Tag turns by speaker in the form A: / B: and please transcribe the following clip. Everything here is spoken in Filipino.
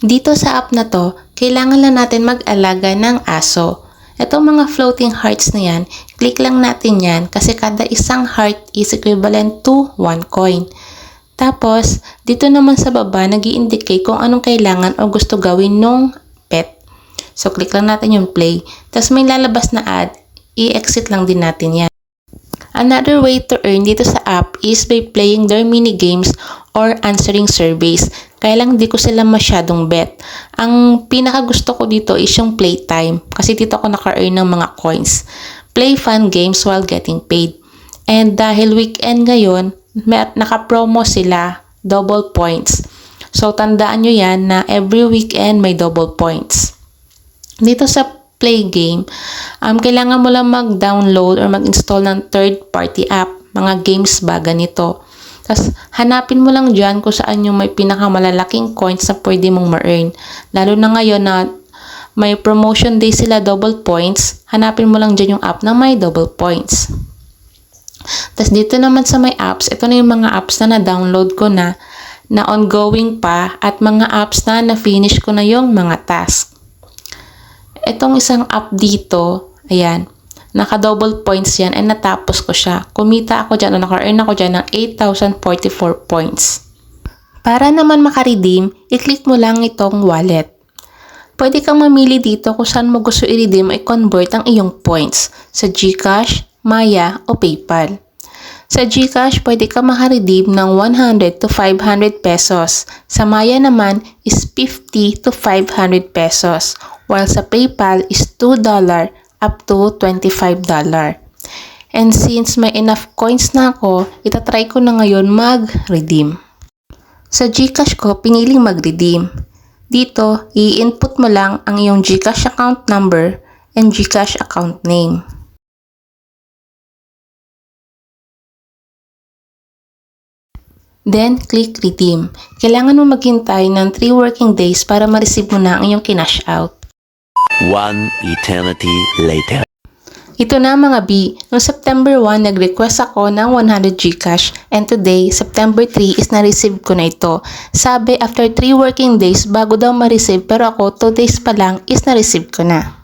A: Dito sa app na to, kailangan lang natin mag-alaga ng aso. Itong mga floating hearts na yan, click lang natin yan kasi kada isang heart is equivalent to 1 coin. Tapos, dito naman sa baba, nag indicate kung anong kailangan o gusto gawin nung pet. So, click lang natin yung play. Tapos may lalabas na ad, i-exit lang din natin yan. Another way to earn dito sa app is by playing their mini games or answering surveys. Kaya lang di ko sila masyadong bet. Ang pinaka gusto ko dito is yung playtime kasi dito ako naka-earn ng mga coins. Play fun games while getting paid. And dahil weekend ngayon, naka-promo sila double points. So tandaan nyo yan na every weekend may double points. Dito sa play game, um, kailangan mo lang mag-download or mag-install ng third-party app. Mga games ba ganito. Tapos, hanapin mo lang dyan kung saan yung may pinakamalalaking coins na pwede mong ma-earn. Lalo na ngayon na may promotion day sila double points, hanapin mo lang dyan yung app na may double points. Tapos dito naman sa may apps, ito na yung mga apps na na-download ko na, na ongoing pa, at mga apps na na-finish ko na yung mga task. Itong isang app dito, ayan, naka-double points yan and natapos ko siya. Kumita ako dyan o naka-earn ako dyan ng 8,044 points. Para naman makaredeem, i-click mo lang itong wallet. Pwede kang mamili dito kung saan mo gusto i-redeem o i-convert ang iyong points sa GCash, Maya o PayPal. Sa GCash, pwede ka makaredeem ng 100 to 500 pesos. Sa Maya naman is 50 to 500 pesos. While sa PayPal is $2 up to $25. And since may enough coins na ako, itatry ko na ngayon mag-redeem. Sa GCash ko, piniling mag-redeem. Dito, i-input mo lang ang iyong GCash account number and GCash account name. Then, click Redeem. Kailangan mo maghintay ng 3 working days para ma-receive mo na ang iyong kinash out.
B: One eternity later.
A: Ito na mga B, noong September 1 nag-request ako ng 100 Gcash and today, September 3 is na-receive ko na ito. Sabi after 3 working days bago daw ma-receive pero ako 2 days pa lang is na-receive ko na.